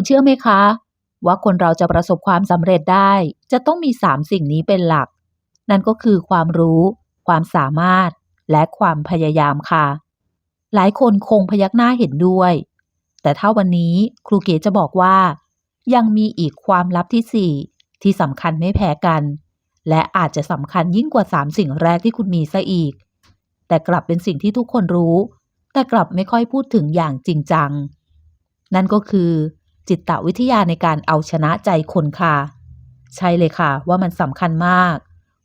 คุณเชื่อไหมคะ ว่าคนเราจะประสบความสำเร็จได้ จะต้องมีสามสิ่งนี้เป็นหลัก นั่นก็คือความรู้ ความสามารถ และความพยายามค่ะ หลายคนคงพยักหน้าเห็นด้วย แต่ถ้าวันนี้ครูเก๋จะบอกว่า ยังมีอีกความลับที่สี่ที่สำคัญไม่แพ้กัน และอาจจะสำคัญยิ่งกว่าสามสิ่งแรกที่คุณมีซะอีก แต่กลับเป็นสิ่งที่ทุกคนรู้ แต่กลับไม่ค่อยพูดถึงอย่างจริงจัง นั่นก็คือ จิตวิทยาในการเอาชนะใจคนค่ะ ใช่เลยค่ะ ว่ามันสำคัญมาก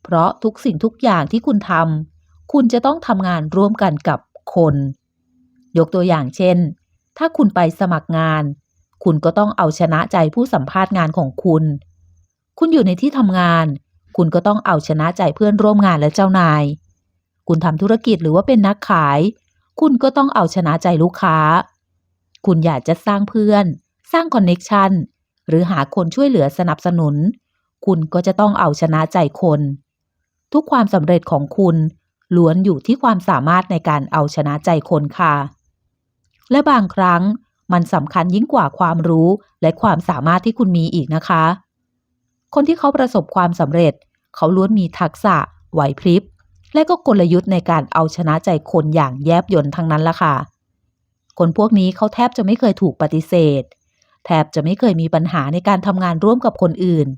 เพราะทุกสิ่งทุกอย่างที่คุณทำคุณจะต้องทำงานร่วมกันกับคน ยกตัวอย่างเช่น ถ้าคุณไปสมัครงาน คุณก็ต้องเอาชนะใจผู้สัมภาษณ์งานของคุณ คุณอยู่ในที่ทำงาน คุณก็ต้องเอาชนะใจเพื่อนร่วมงานและเจ้านาย คุณทำธุรกิจหรือว่าเป็นนักขาย คุณก็ต้องเอาชนะใจลูกค้า คุณอยากจะสร้างเพื่อน สร้างคอนเน็กชันหรือหาคนช่วยเหลือสนับสนุน คุณก็จะต้องเอาชนะใจคน ทุกความสำเร็จของคุณล้วนอยู่ที่ความสามารถในการเอาชนะใจคนค่ะ และบางครั้งมันสำคัญยิ่งกว่าความรู้และความสามารถที่คุณมีอีกนะคะ คนที่เขาประสบความสำเร็จ เขาล้วนมีทักษะไหวพริบ และก็กลยุทธ์ในการเอาชนะใจคนอย่างแยบยลทั้งนั้นละค่ะ คนพวกนี้เขาแทบจะไม่เคยถูกปฏิเสธ แทบจะไม่เคยมีปัญหาในการทำงานร่วมกับคนอื่น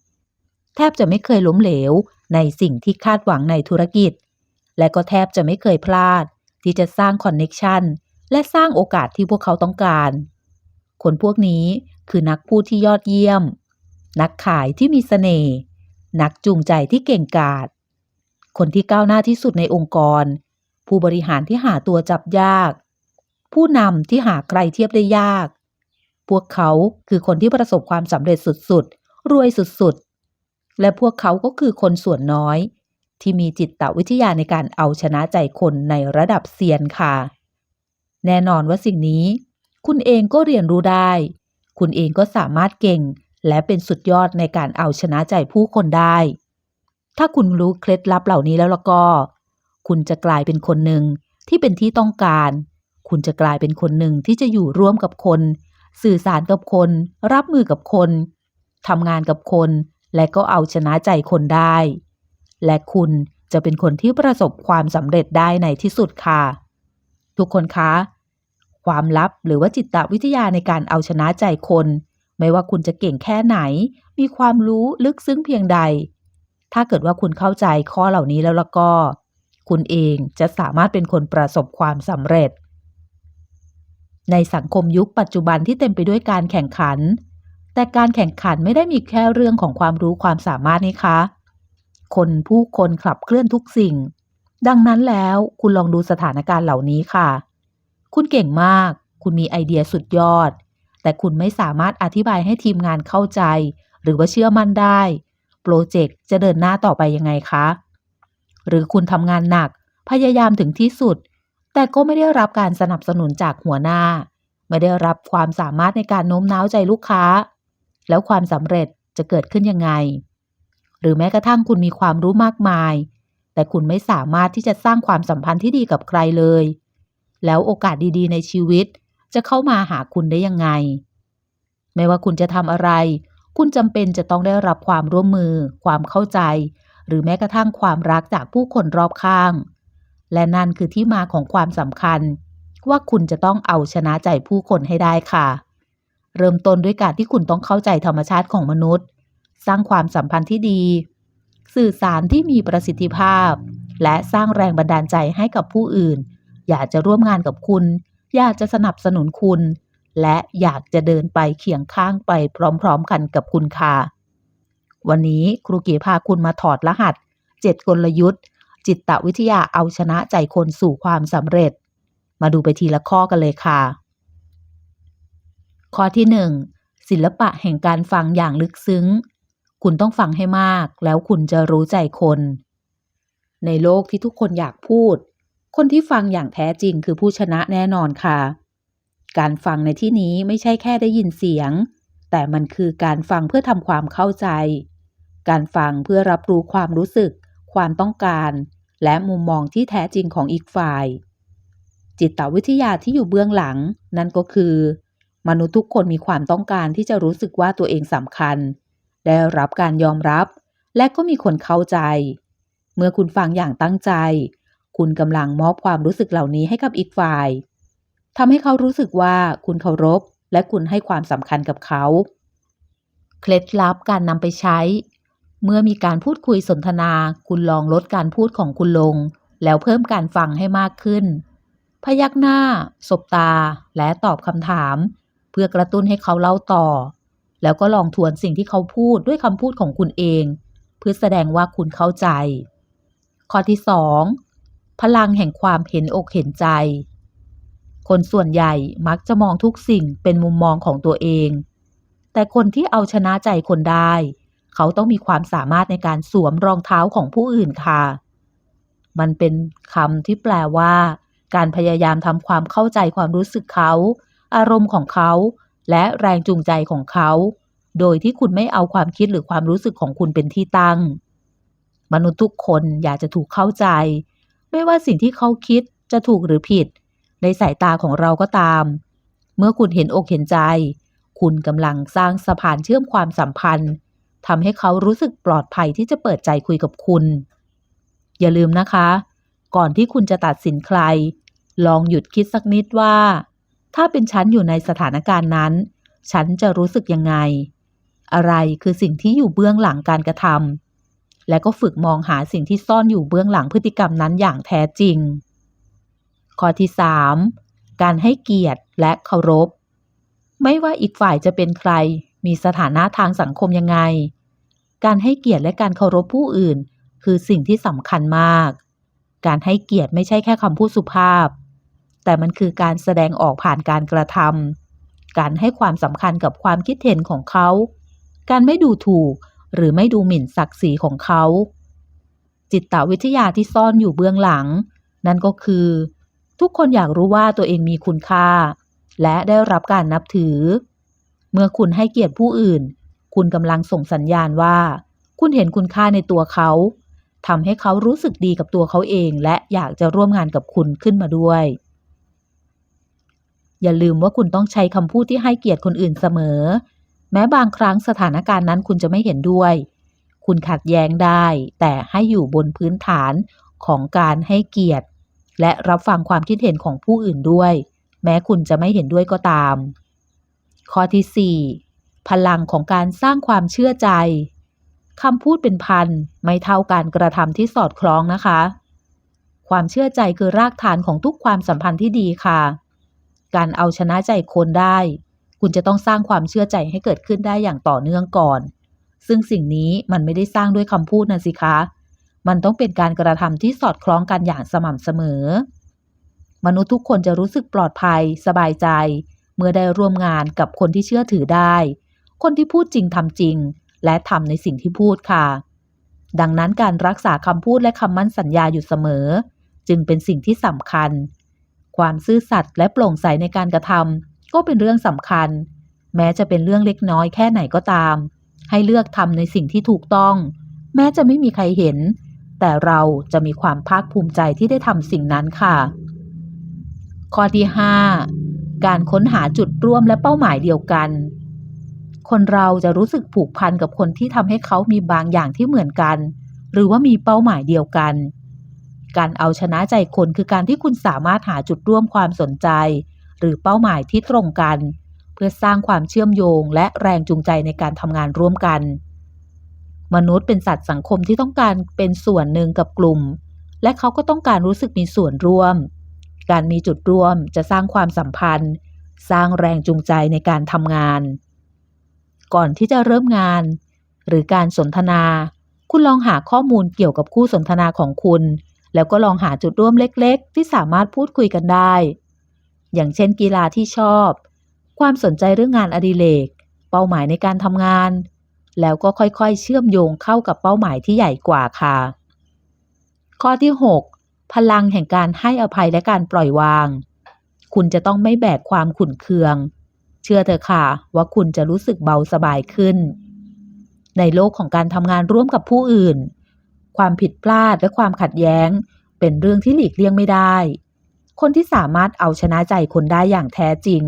แทบจะไม่เคยล้มเหลวในสิ่งที่คาดหวังในธุรกิจ และก็แทบจะไม่เคยพลาด ที่จะสร้างคอนเน็กชันและสร้างโอกาสที่พวกเขาต้องการ คนพวกนี้คือนักพูดที่ยอดเยี่ยม นักขายที่มีเสน่ห์ นักจูงใจที่เก่งกาจ คนที่ก้าวหน้าที่สุดในองค์กร ผู้บริหารที่หาตัวจับยาก ผู้นำที่หาใครเทียบได้ยาก พวกเขาคือคนที่ประสบความสำเร็จสุดๆ รวยสุดๆ และพวกเขาก็คือคนส่วนน้อย ที่มีจิตวิทยาในการเอาชนะใจคนในระดับเซียนค่ะ แน่นอนว่าสิ่งนี้ คุณเองก็เรียนรู้ได้ คุณเองก็สามารถเก่ง และเป็นสุดยอดในการเอาชนะใจผู้คนได้ ถ้าคุณรู้เคล็ดลับเหล่านี้แล้วล่ะก็ คุณจะกลายเป็นคนหนึ่งที่เป็นที่ต้องการ คุณจะกลายเป็นคนหนึ่งที่จะอยู่ร่วมกับคน สื่อสารกับคน รับมือกับคนทำงานกับคน และก็เอาชนะใจคนได้ และคุณจะเป็นคนที่ประสบความสำเร็จได้ในที่สุดค่ะ ทุกคนคะ ความลับหรือว่าจิตวิทยาในการเอาชนะใจคน ไม่ว่าคุณจะเก่งแค่ไหน มีความรู้ลึกซึ้งเพียงใด ถ้าเกิดว่าคุณเข้าใจข้อเหล่านี้แล้วละก็ คุณเองจะสามารถเป็นคนประสบความสำเร็จ ในสังคมยุคปัจจุบันที่เต็มไปด้วยการแข่งขัน แต่การแข่งขันไม่ได้มีแค่เรื่องของความรู้ความสามารถนี่คะ คนผู้คนขับเคลื่อนทุกสิ่ง ดังนั้นแล้วคุณลองดูสถานการณ์เหล่านี้ค่ะ คุณเก่งมาก คุณมีไอเดียสุดยอด แต่คุณไม่สามารถอธิบายให้ทีมงานเข้าใจ หรือว่าเชื่อมั่นได้ โปรเจกต์จะเดินหน้าต่อไปยังไงคะ หรือคุณทำงานหนัก พยายามถึงที่สุด แต่ก็ไม่ได้รับการสนับสนุนจากหัวหน้า ไม่ได้รับความสามารถในการโน้มน้าวใจลูกค้า แล้วความสำเร็จจะเกิดขึ้นยังไง หรือแม้กระทั่งคุณมีความรู้มากมาย แต่คุณไม่สามารถที่จะสร้างความสัมพันธ์ที่ดีกับใครเลย แล้วโอกาสดีๆ ในชีวิตจะเข้ามาหาคุณได้ยังไง ไม่ว่าคุณจะทำอะไร คุณจำเป็นจะต้องได้รับความร่วมมือ ความเข้าใจ หรือแม้กระทั่งความรักจากผู้คนรอบข้าง และนั่นคือที่มาของความสำคัญ ว่าคุณจะต้องเอาชนะใจผู้คนให้ได้ค่ะ เริ่มต้นด้วยการที่คุณต้องเข้าใจธรรมชาติของมนุษย์ สร้างความสัมพันธ์ที่ดี สื่อสารที่มีประสิทธิภาพ และสร้างแรงบันดาลใจให้กับผู้อื่น อยากจะร่วมงานกับคุณ อยากจะสนับสนุนคุณ และอยากจะเดินไปเคียงข้างไปพร้อมๆกันกับคุณค่ะวันนี้ครูเก๋พาคุณมาถอดรหัส 7 กลยุทธ์ จิตวิทยาเอาชนะใจคนสู่ความสำเร็จ มาดูไปทีละข้อกันเลยค่ะ ข้อที่ 1 ศิลปะแห่งการฟังอย่างลึกซึ้ง คุณต้องฟังให้มาก แล้วคุณจะรู้ใจคน ในโลกที่ทุกคนอยากพูด คนที่ฟังอย่างแท้จริงคือผู้ชนะแน่นอนค่ะ การฟังในที่นี้ไม่ใช่แค่ได้ยินเสียง แต่มันคือการฟังเพื่อทำความเข้าใจ การฟังเพื่อรับรู้ความรู้สึกความต้องการ และมุมมองที่แท้จริงของอีกฝ่าย จิตวิทยาที่อยู่เบื้องหลัง นั่นก็คือ มนุษย์ทุกคนมีความต้องการที่จะรู้สึกว่าตัวเองสำคัญ ได้รับการยอมรับ และก็มีคนเข้าใจ เมื่อคุณฟังอย่างตั้งใจ คุณกำลังมอบความรู้สึกเหล่านี้ให้กับอีกฝ่ายทำให้เขารู้สึกว่าคุณเคารพ และคุณให้ความสำคัญกับเขา เคล็ดลับการนำไปใช้ เมื่อมีการพูดคุยสนทนา คุณลองลดการพูดของคุณลง แล้วเพิ่มการฟังให้มากขึ้น พยักหน้า สบตา และตอบคำถาม เพื่อกระตุ้นให้เขาเล่าต่อ แล้วก็ลองทวนสิ่งที่เขาพูดด้วยคำพูดของคุณเอง เพื่อแสดงว่าคุณเข้าใจ ข้อที่ 2. พลังแห่งความเห็นอกเห็นใจ คนส่วนใหญ่มักจะมองทุกสิ่งเป็นมุมมองของตัวเอง แต่คนที่เอาชนะใจคนได้ เขาต้องมีความสามารถในการสวมรองเท้าของผู้อื่นค่ะ มันเป็นคำที่แปลว่า การพยายามทำความเข้าใจความรู้สึกเขา อารมณ์ของเขา และแรงจูงใจของเขา โดยที่คุณไม่เอาความคิดหรือความรู้สึกของคุณเป็นที่ตั้ง มนุษย์ทุกคนอยากจะถูกเข้าใจ ไม่ว่าสิ่งที่เขาคิดจะถูกหรือผิด ในสายตาของเราก็ตาม เมื่อคุณเห็นอกเห็นใจ คุณกำลังสร้างสะพานเชื่อมความสัมพันธ์ ทำให้เขารู้สึกปลอดภัยที่จะเปิดใจคุยกับคุณ อย่าลืมนะคะ ก่อนที่คุณจะตัดสินใคร ลองหยุดคิดสักนิดว่า ถ้าเป็นฉันอยู่ในสถานการณ์นั้น ฉันจะรู้สึกยังไง อะไรคือสิ่งที่อยู่เบื้องหลังการกระทำและก็ฝึกมองหาสิ่งที่ซ่อนอยู่เบื้องหลังพฤติกรรมนั้นอย่างแท้จริง ข้อที่ 3. การให้เกียรติและเคารพ ไม่ว่าอีกฝ่ายจะเป็นใครมีสถานะทางสังคมยังไง การให้เกียรติและการเคารพผู้อื่น คือสิ่งที่สำคัญมาก การให้เกียรติไม่ใช่แค่คำพูดสุภาพ แต่มันคือการแสดงออกผ่านการกระทำการให้ความสำคัญกับความคิดเห็นของเขา การไม่ดูถูกหรือไม่ดูหมิ่นศักดิ์ศรีของเขา จิตวิทยาที่ซ่อนอยู่เบื้องหลัง นั่นก็คือ ทุกคนอยากรู้ว่าตัวเองมีคุณค่า และได้รับการนับถือ เมื่อคุณให้เกียรติผู้อื่น คุณกำลังส่งสัญญาณว่า คุณเห็นคุณค่าในตัวเขาทำให้เขารู้สึกดีกับตัวเขาเอง และอยากจะร่วมงานกับคุณขึ้นมาด้วย อย่าลืมว่าคุณต้องใช้คำพูดที่ให้เกียรติคนอื่นเสมอ แม้บางครั้งสถานการณ์นั้นคุณจะไม่เห็นด้วย คุณขัดแย้งได้ แต่ให้อยู่บนพื้นฐานของการให้เกียรติ และรับฟังความคิดเห็นของผู้อื่นด้วย แม้คุณจะไม่เห็นด้วยก็ตาม ข้อที่ 4. พลังของการสร้างความเชื่อใจคำพูดเป็นพันไม่เท่าการกระทำที่สอดคล้องนะคะ ความเชื่อใจคือรากฐานของทุกความสัมพันธ์ที่ดีค่ะ การเอาชนะใจคนได้ คุณจะต้องสร้างความเชื่อใจให้เกิดขึ้นได้อย่างต่อเนื่องก่อน ซึ่งสิ่งนี้มันไม่ได้สร้างด้วยคำพูดนะสิคะ มันต้องเป็นการกระทำที่สอดคล้องกันอย่างสม่ำเสมอ มนุษย์ทุกคนจะรู้สึกปลอดภัย สบายใจ เมื่อได้ร่วมงานกับคนที่เชื่อถือได้ คนที่พูดจริงทำจริง และทำในสิ่งที่พูดค่ะ ดังนั้นการรักษาคำพูดและคำมั่นสัญญาอยู่เสมอ จึงเป็นสิ่งที่สำคัญ ความซื่อสัตย์และโปร่งใสในการกระทำก็เป็นเรื่องสำคัญ แม้จะเป็นเรื่องเล็กน้อยแค่ไหนก็ตาม ให้เลือกทำในสิ่งที่ถูกต้อง แม้จะไม่มีใครเห็น แต่เราจะมีความภาคภูมิใจที่ได้ทำสิ่งนั้นค่ะ ข้อที่ 5 การค้นหาจุดร่วมและเป้าหมายเดียวกัน คนเราจะรู้สึกผูกพันกับคนที่ทำให้เขามีบางอย่างที่เหมือนกัน หรือว่ามีเป้าหมายเดียวกัน การเอาชนะใจคนคือการที่คุณสามารถหาจุดร่วมความสนใจ หรือเป้าหมายที่ตรงกัน เพื่อสร้างความเชื่อมโยงและแรงจูงใจในการทำงานร่วมกัน มนุษย์เป็นสัตว์สังคมที่ต้องการเป็นส่วนหนึ่งกับกลุ่ม และเขาก็ต้องการรู้สึกมีส่วนร่วม การมีจุดร่วมจะสร้างความสัมพันธ์ สร้างแรงจูงใจในการทำงาน ก่อนที่จะเริ่มงาน หรือการสนทนา คุณลองหาข้อมูลเกี่ยวกับคู่สนทนาของคุณ แล้วก็ลองหาจุดร่วมเล็ก ๆ ที่สามารถพูดคุยกันได้ อย่างเช่นกีฬาที่ชอบ ความสนใจเรื่องงานอดิเรก เป้าหมายในการทำงาน แล้วก็ค่อยๆ เชื่อมโยงเข้ากับเป้าหมายที่ใหญ่กว่าค่ะ ข้อที่ 6 พลังแห่งการให้อภัยและการปล่อยวาง คุณจะต้องไม่แบกความขุ่นเคือง เชื่อเถอะค่ะ ว่าคุณจะรู้สึกเบาสบายขึ้น ในโลกของการทำงานร่วมกับผู้อื่น ความผิดพลาดและความขัดแย้ง เป็นเรื่องที่หลีกเลี่ยงไม่ได้ คนที่สามารถเอาชนะใจคนได้อย่างแท้จริง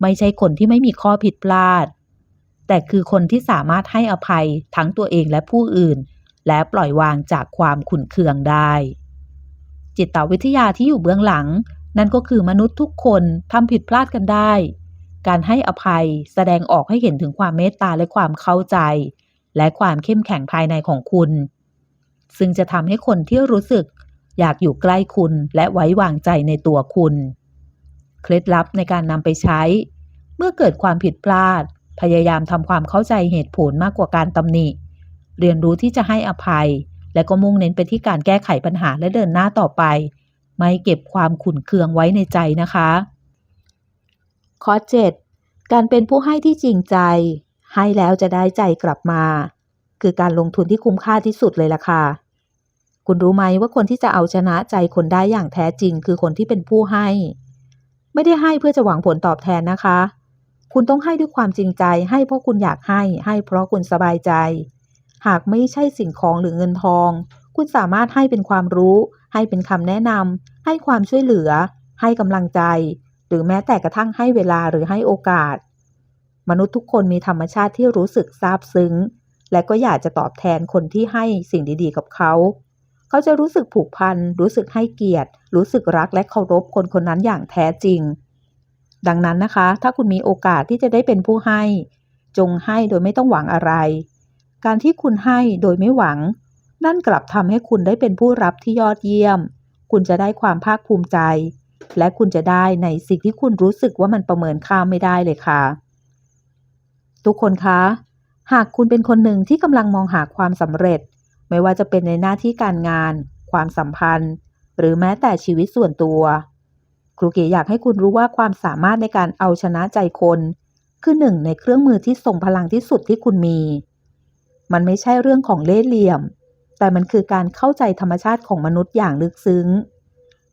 ไม่ใช่คนที่ไม่มีข้อผิดพลาด แต่คือคนที่สามารถให้อภัยทั้งตัวเองและผู้อื่น และปล่อยวางจากความขุ่นเคืองได้ จิตวิทยาที่อยู่เบื้องหลังนั่นก็คือมนุษย์ทุกคนทำผิดพลาดกันได้ การให้อภัยแสดงออกให้เห็นถึงความเมตตาและความเข้าใจ และความเข้มแข็งภายในของคุณ ซึ่งจะทำให้คนที่รู้สึกอยากอยู่ใกล้คุณและไว้วางใจในตัวคุณ เคล็ดลับในการนำไปใช้ เมื่อเกิดความผิดพลาด พยายามทำความเข้าใจเหตุผลมากกว่าการตำหนิ เรียนรู้ที่จะให้อภัย และก็มุ่งเน้นไปที่การแก้ไขปัญหาและเดินหน้าต่อไป ไม่เก็บความขุ่นเคืองไว้ในใจนะคะ ข้อ 7 การเป็นผู้ให้ที่จริงใจ ให้แล้วจะได้ใจกลับมา คือการลงทุนที่คุ้มค่าที่สุดเลยล่ะค่ะ คุณรู้ไหมว่าคนที่จะเอาชนะใจคนได้อย่างแท้จริง คือคนที่เป็นผู้ให้ ไม่ได้ให้เพื่อจะหวังผลตอบแทนนะคะ คุณต้องให้ด้วยความจริงใจ ให้เพราะคุณอยากให้ ให้เพราะคุณสบายใจ หากไม่ใช่สิ่งของหรือเงินทอง คุณสามารถให้เป็นความรู้ ให้เป็นคำแนะนำให้ความช่วยเหลือ ให้กำลังใจ หรือแม้แต่กระทั่งให้เวลาหรือให้โอกาส มนุษย์ทุกคนมีธรรมชาติที่รู้สึกซาบซึ้ง และก็อยากจะตอบแทนคนที่ให้สิ่งดีๆ กับเขา เขาจะรู้สึกผูกพัน รู้สึกให้เกียรติ รู้สึกรักและเคารพคนคนนั้นอย่างแท้จริง ดังนั้นนะคะ ถ้าคุณมีโอกาสที่จะได้เป็นผู้ให้ จงให้โดยไม่ต้องหวังอะไร การที่คุณให้โดยไม่หวัง นั่นกลับทำให้คุณได้เป็นผู้รับที่ยอดเยี่ยม คุณจะได้ความภาคภูมิใจ และคุณจะได้ในสิ่งที่คุณรู้สึกว่ามันประเมินค่าไม่ได้เลยค่ะ ทุกคนคะ หากคุณเป็นคนหนึ่งที่กำลังมองหาความสำเร็จ ไม่ว่าจะเป็นในหน้าที่การงาน ความสัมพันธ์ หรือแม้แต่ชีวิตส่วนตัว ครูเก๋อยากให้คุณรู้ว่าความสามารถในการเอาชนะใจคน คือหนึ่งในเครื่องมือที่ทรงพลังที่สุดที่คุณมี มันไม่ใช่เรื่องของเล่ห์เหลี่ยม แต่มันคือการเข้าใจธรรมชาติของมนุษย์อย่างลึกซึ้ง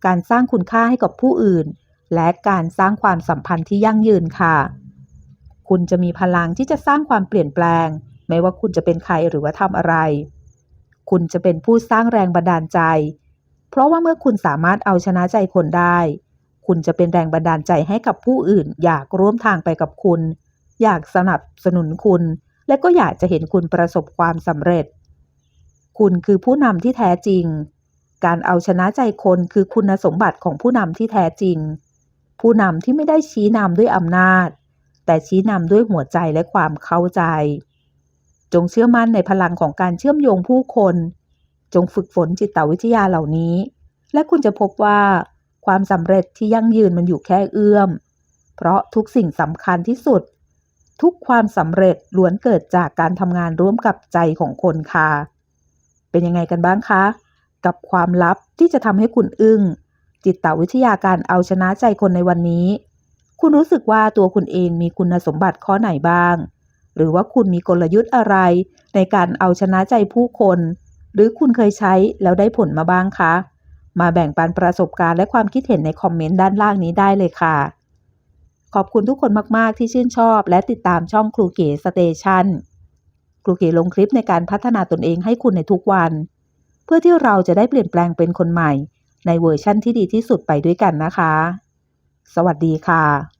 การสร้างคุณค่าให้กับผู้อื่น และการสร้างความสัมพันธ์ที่ยั่งยืนค่ะ คุณจะมีพลังที่จะสร้างความเปลี่ยนแปลง ไม่ว่าคุณจะเป็นใครหรือว่าทำอะไร คุณจะเป็นผู้สร้างแรงบันดาลใจ เพราะว่าเมื่อคุณสามารถเอาชนะใจคนได้ คุณจะเป็นแรงบันดาลใจให้กับผู้อื่น อยากร่วมทางไปกับคุณ อยากสนับสนุนคุณ และก็อยากจะเห็นคุณประสบความสำเร็จ คุณคือผู้นำที่แท้จริง การเอาชนะใจคนคือคุณสมบัติของผู้นำที่แท้จริง ผู้นำที่ไม่ได้ชี้นำด้วยอำนาจ แต่ชี้นำด้วยหัวใจและความเข้าใจ จงเชื่อมั่นในพลังของการเชื่อมโยงผู้คน จงฝึกฝนจิตวิทยาเหล่านี้ และคุณจะพบว่า ความสำเร็จที่ยั่งยืนมันอยู่แค่เอื้อม เพราะทุกสิ่งสำคัญที่สุด ทุกความสำเร็จล้วนเกิดจากการทำงานร่วมกับใจของคนค่ะ เป็นยังไงกันบ้างคะ กับความลับที่จะทำให้คุณอึ้ง จิตวิทยาการเอาชนะใจคนในวันนี้ คุณรู้สึกว่าตัวคุณเองมีคุณสมบัติข้อไหนบ้าง หรือว่าคุณมีกลยุทธ์อะไร ในการเอาชนะใจผู้คน หรือคุณเคยใช้แล้วได้ผลมาบ้างคะ มาแบ่งปันประสบการณ์และความคิดเห็นในคอมเมนต์ด้านล่างนี้ได้เลยค่ะ ขอบคุณทุกคนมาก ๆ ที่ชื่นชอบ และติดตามช่องครูเก๋สเตชันครูเก๋ลงคลิปในการพัฒนาตนเองให้คุณในทุกวัน เพื่อที่เราจะได้เปลี่ยนแปลงเป็นคนใหม่ ในเวอร์ชั่นที่ดีที่สุดไปด้วยกันนะคะ สวัสดีค่ะ